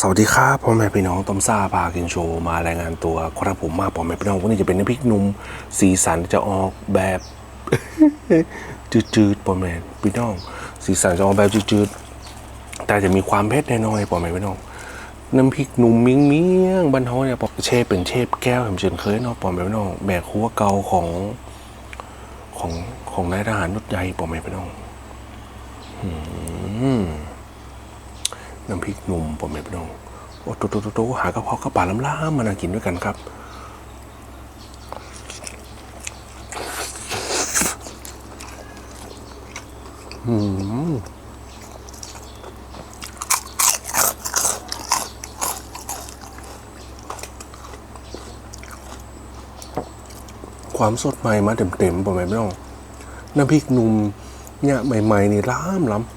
สวัสดีครับพ่อแม่พี่น้องต้มซ่าพากินโชว์มารายงานตัวครับผมมาพ่อแม่พี่น้องวันนี้จะเป็นน้ำพริกหนุ่มสีสันจะออกแบบจืดๆพ่อแม่พี่น้อง สีสันจะออกแบบจืดๆแต่จะมีความเผ็ดแน้อยๆพ่อแม่พี่น้องน้ำพริกหนุ่มมิ้งเมียงบ้านเฮาเนี่ยเชฟเป็นเชฟแก้วผมเชิญเคยเนาะพ่อแม่พี่น้องแบกหัวเก่าของของของนายทหารยศใหญ่พ่อแม่พี่น้องอืม น้ำพริกหนุ่มผมไม่พี่น้องโอ้โตโตโตหากระเพาะกระป่าล้ำล้ำมานั่งกินด้วยกันครับอืมความสดใหม่มาเต็มๆผมไม่พี่น้องน้ำพริกหนุ่มเนี่ยใหม่ๆนี่ล้ำล้ำ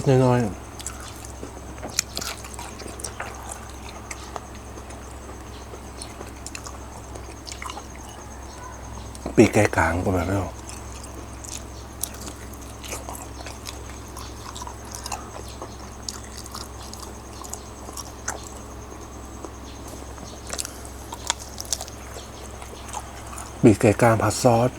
ผ็ดน้อยๆปีกแกกลางประมาณนั้นปีกแกกลางผัดซอส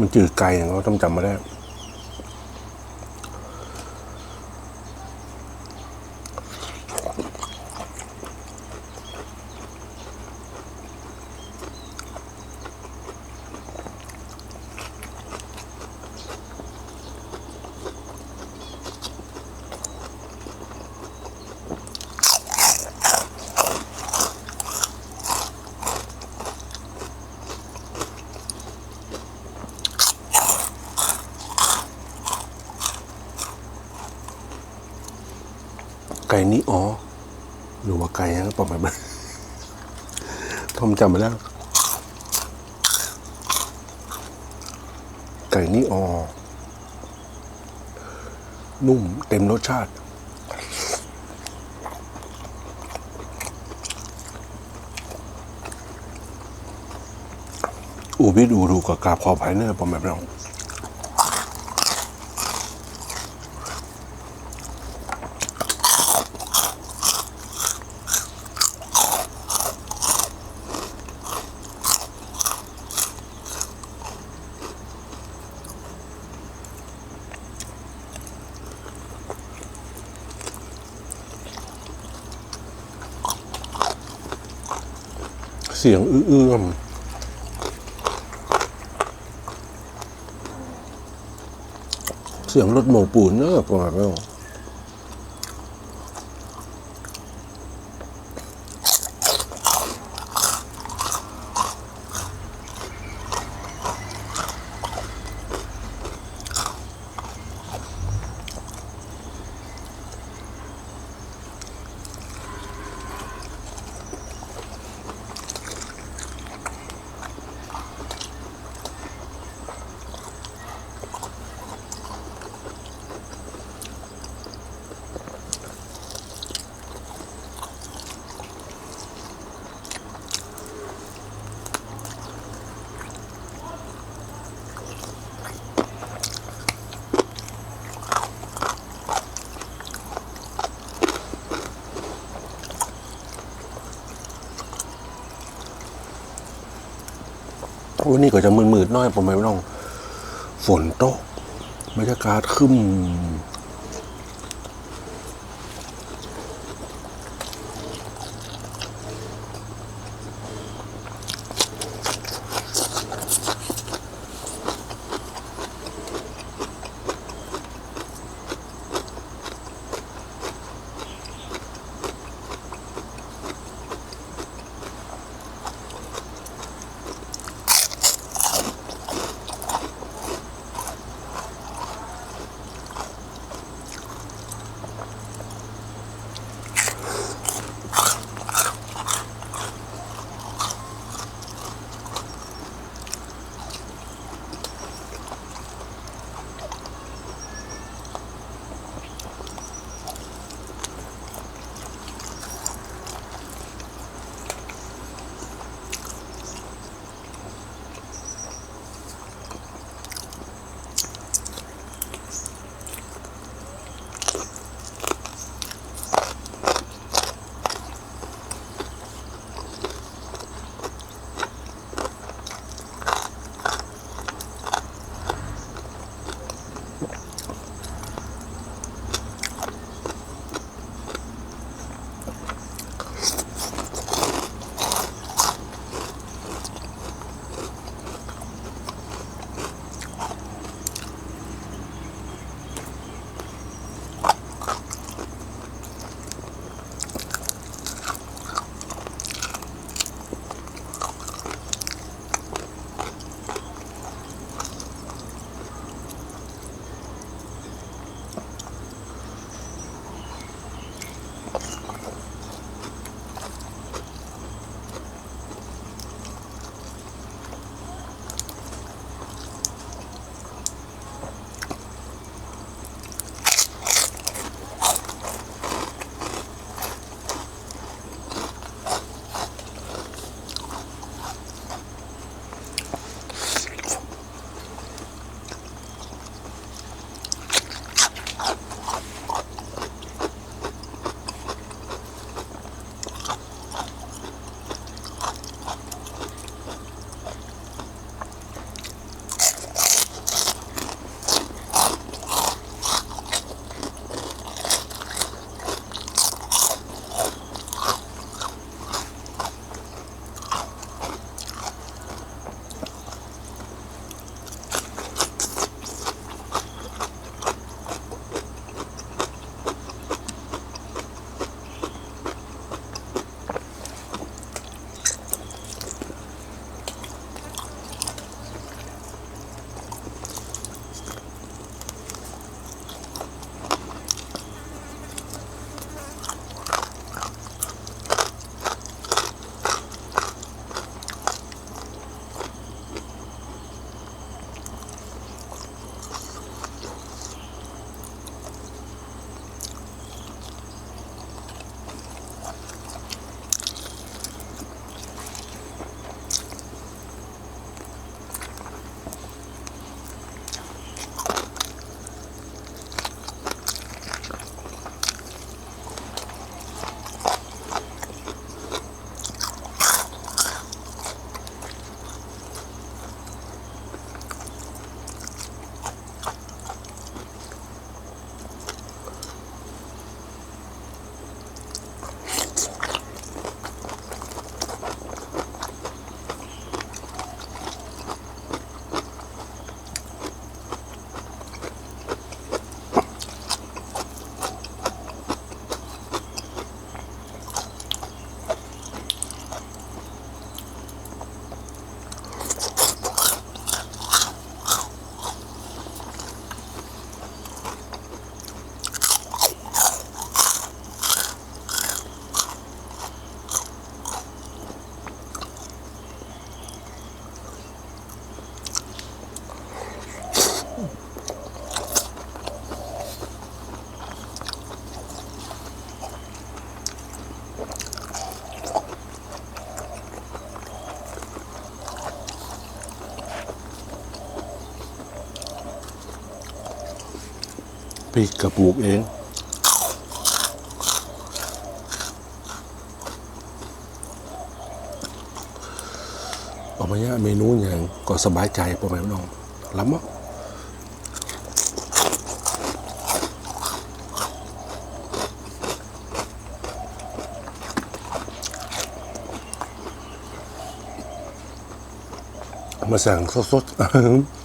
มันจืดไกลอย่างเราต้องจำมาได้ ไก่นี้อ๋อหรือว่าไก่นะประมาณนั้นทอมจำมาแล้วไก่นี่อ๋อนุ่มเต็มรสชาติ อูบิดอูดูกับกาบขอภัยเนอร์ประมาณนั้น เสียงอื้อเอื้อมเสียงรถโมปูนเนอะประมาณ วันนี้ก็จะมืดๆน้อยผมไม่ต้อง ฝนตกบรรยากาศครึ พริกกระปูกเองออกมาเนี่ยเมนูอย่างก็สบายใจประมาณน้องล้ำอะมาสั่งสดๆ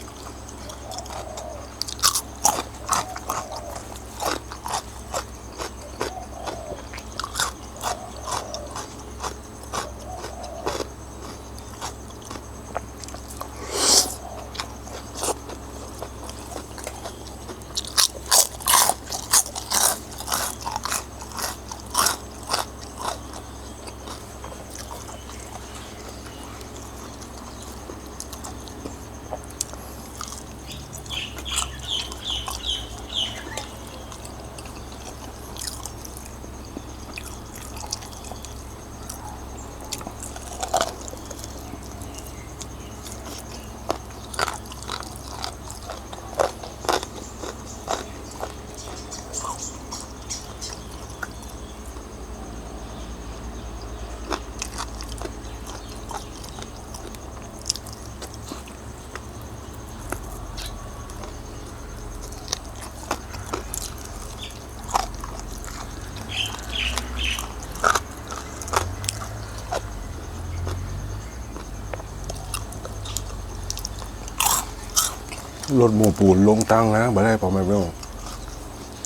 ถหมูปูนลงตั้งนะบ่ได้ประมาณนี้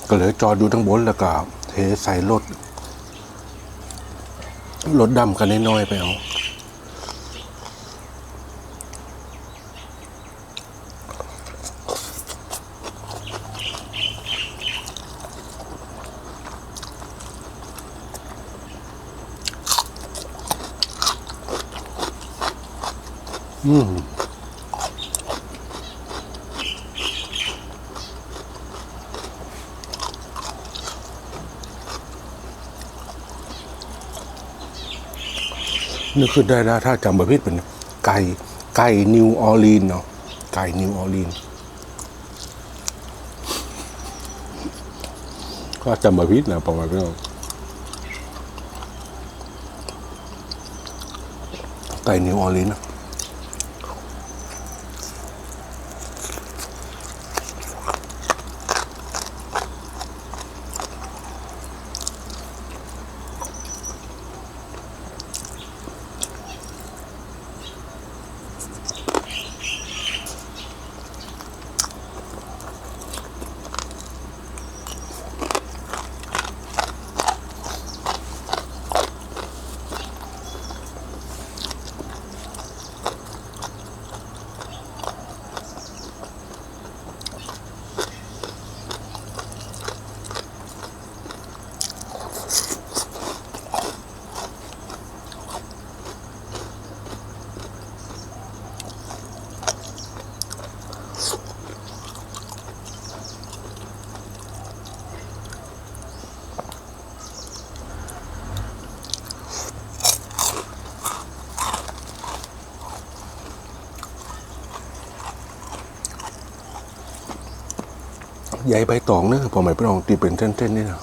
ก็เลยจอดอยู่ทั้งบนแล้วก็เทใส่รถรถดำกันน้อยๆไปเอาอืม นึกขึ้นได้แล้วถ้าจำประเภทเป็นไก่ไก่นิวออร์ลีนเนาะไก่นิวออร์ลีนก็จำประเภทนะประมาณนี้ไก่นิวออร์ลีนนะ ใหญ่ใบตองเนี่ยพอหมายพี่น้องตีเป็นเส้นๆนี่นะ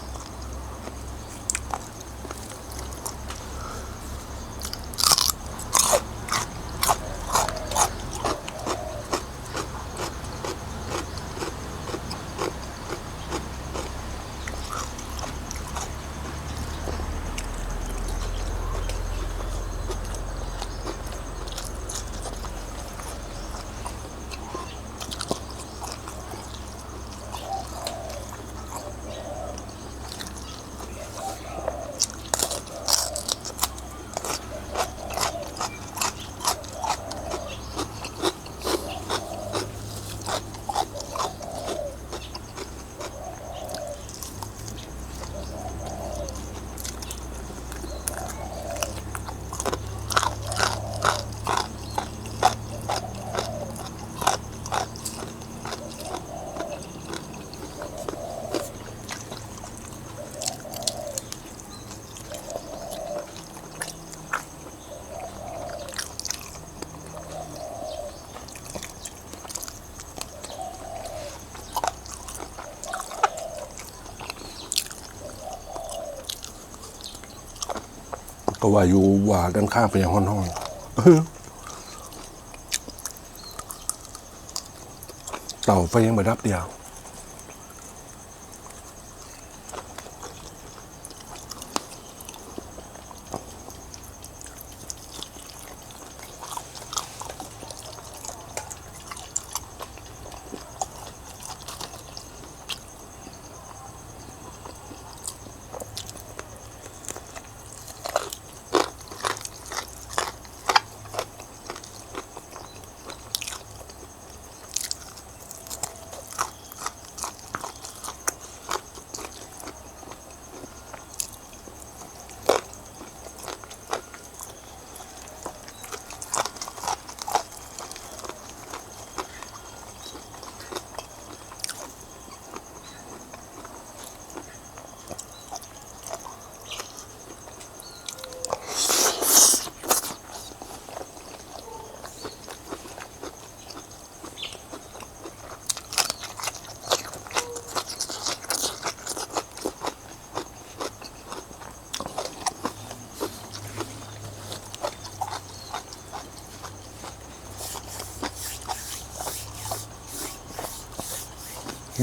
ก็ว่าอยู่ว่าด้านข้างเป็นอย่างห้อนห้อนเต่าไฟยังไม่รับเดียว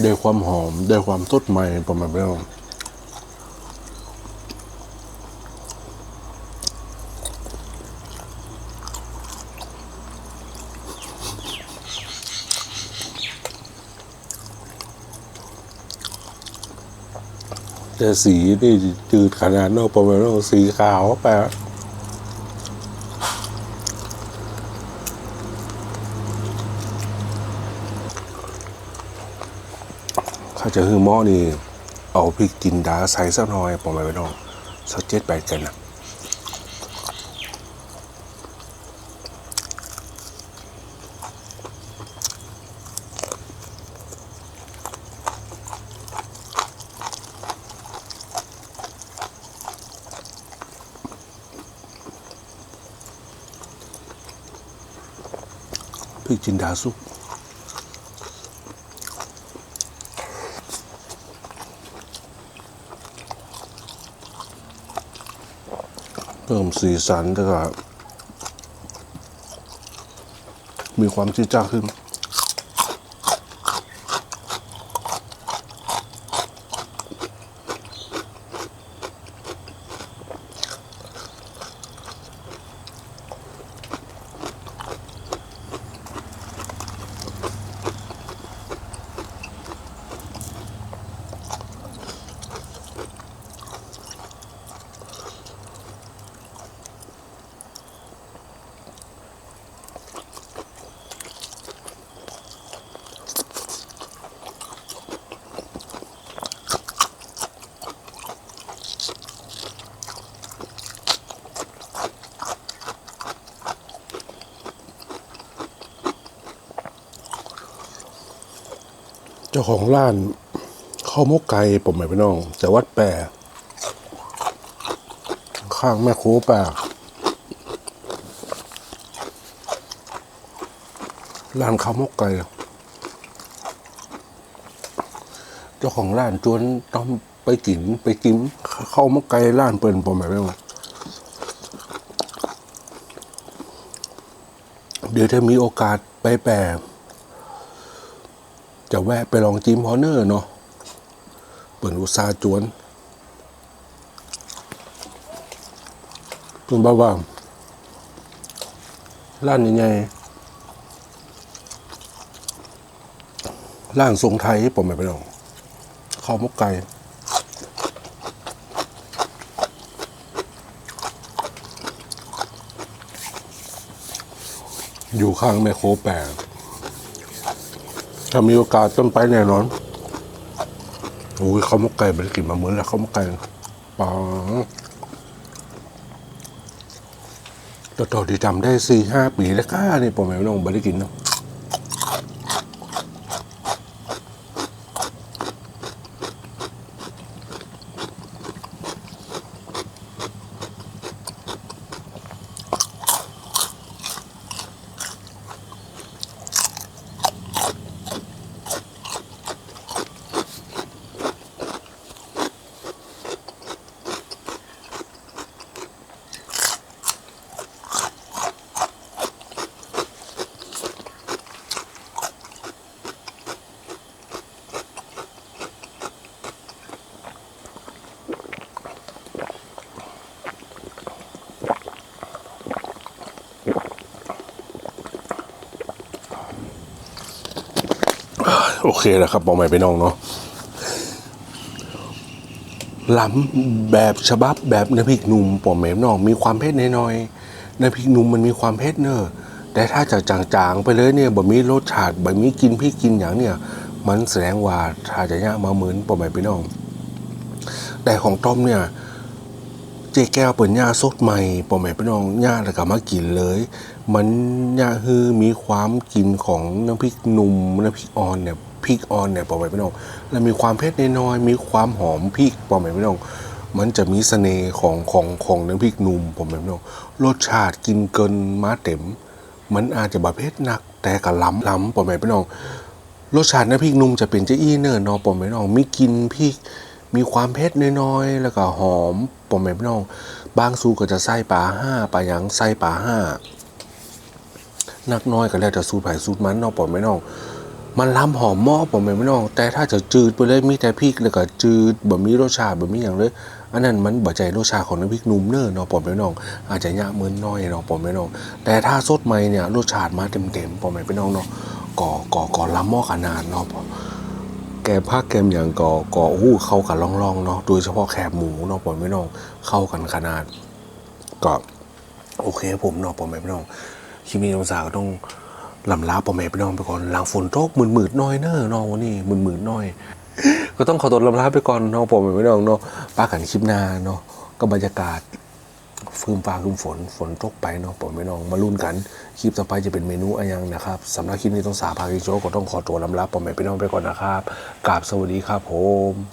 ได้ความหอม ได้ความสดใหม่ประมาณนี้แต่สีนี่จืดขนาดนอกประมาณนั้สีขาวแป ถ้าจะคือหม้อนี่ เอาพริกจินดาใส่สักหน่อยประมาณนั้นสักเจ็ดแปดกันนะพริกจินดาซุป พิ่มสีสันแล้วก็มีความจี๊จ้าขึ้นาของร้านข้าวมกไก่ผมไม่ไปน้อง แต่วัดแปรข้างแม่โคแปรร้านข้าวมกไก่เจ้าของร้านจวนต้องไปกินไปกินข้าวมกไก่ร้านเปิ่นผมไม่ไปน้องเดี๋ยวถ้ามีโอกาสไปแปร จะแวะไปลองจิ้มฮอเนอร์เนาะเปิดอุตสาจวนคุณบ้าว่าร้านยังไงร้านทรงไทยผมไม่ไปลองข้าวมกไก่อยู่ข้างแมคโครแปด ถ้ามีโอกาสต้องไปแน่นอนโอ้ยเขาวมกไก่ไปกินมาเหมือนแล้วเขาวมกไก่ปังต่อต่อที่จำได้สี่ห้าปีแล้วก้านี่ผมไม่ต้องไปได้กินเนาะ โอเคแล้วครับบอกใหม่ไปน้องเนาะล้ำแบบฉบับแบบน้ำพริกหนุ่มปอมแหมน้องมีความเผ็ดน้อยๆน้ำพริกหนุ่มมันมีความเผ็ดเนอะแต่ถ้าจะจางๆไปเลยเนี่ยบ่มีรสชาติบ่มีกินพริกกินอย่างเนี่ย มันแสดงว่าถ้าจะยากมาเหมือนปอมแหม่ไปน้อง แต่ของต้อมเนี่ยเจ๊แก้วเปิดหญ้าสดใหม่ปอแม่พี่น้องหญ้าแล้วก็มากินเลย มันหญ้าฮือมีความกลิ่นของน้ำพริกหนุ่มน้ำพริกอ่อนเนี่ย พริกอ่อนเนี่ยปอแม่พี่น้องแล้วมีความเผ็ดน้อยมีความหอมพริกปอแม่พี่น้องมันจะมีเสน่ห์ของของของน้ำพริกหนุ่มปอแม่พี่น้องรสชาติกินเกินมาเต็ม มันอาจจะบาเผ็ดหนัก แต่ก็ล้ำล้ำปอแม่พี่น้องรสชาติน้ำพริกหนุ่มจะเป็นเจ้าอี้เนอร์นอปอมแม่น้องมีกินพริกมีความเผ็ดน้อยๆ แล้วก็หอมปอมแม่น้องบางสูก็จะใส่ปลาห้าปลาหยังใส่ปลาห้านักน้อยก็แล้วแต่สูตรไผ่สูตรมันนอปอมแม่น้อง มันล้ำหอมม้อปอมแม่น้อง แต่ถ้าจะจืดไปเลยมีแต่พริกแล้วก็จืดแบบมีรสชาติแบบมีอย่างเลยอันนั้นมันบ่ใจรสชาติของน้ำพริกนุ่มเนอร์เนาะปอมแม่น้อง อาจจะยากเหมือนน้อยเนาะปอมแม่น้อง แต่ถ้าสดใหม่เนี่ยรสชาติมาเต็มๆปอมแม่น้องเนาะก่อก่อก่อล้ำหม้อขนาดเนาะแกมภาแกมอย่างก่อก่ออู้เข้ากันล่องๆเนาะโดยเฉพาะแคบหมูเนาะปอยไม่น้องเข้ากันขนาดก็โอเคผมเนาะปอยไม่น้องคลิปนี้น้องสาก็ต้อง ลำลาปอยไม่น้องไปก่อนหลังฝนตกมืนมืดๆหน้อยเนอะน้องวันนี้มืนมืดๆหน้อย ก็ต้องขอตัวลำลาไปก่อนเนาะปอยไม่น้องเนาะป้ากันคลิปหน้าเนาะก็บรรยากาศฟืมฟ้าคืมฝนฝนตกไปเนาะปล่อยไม่น้องมาลุ้นกันคลิปต่อไปจะเป็นเมนูอะไรยังนะครับสำหรับคลิปนี้ต้องสาพากิโจก็ต้องขอตัวลำลาปล่อยไม่ไปน้องไปก่อนนะครับกราบสวัสดีครับผม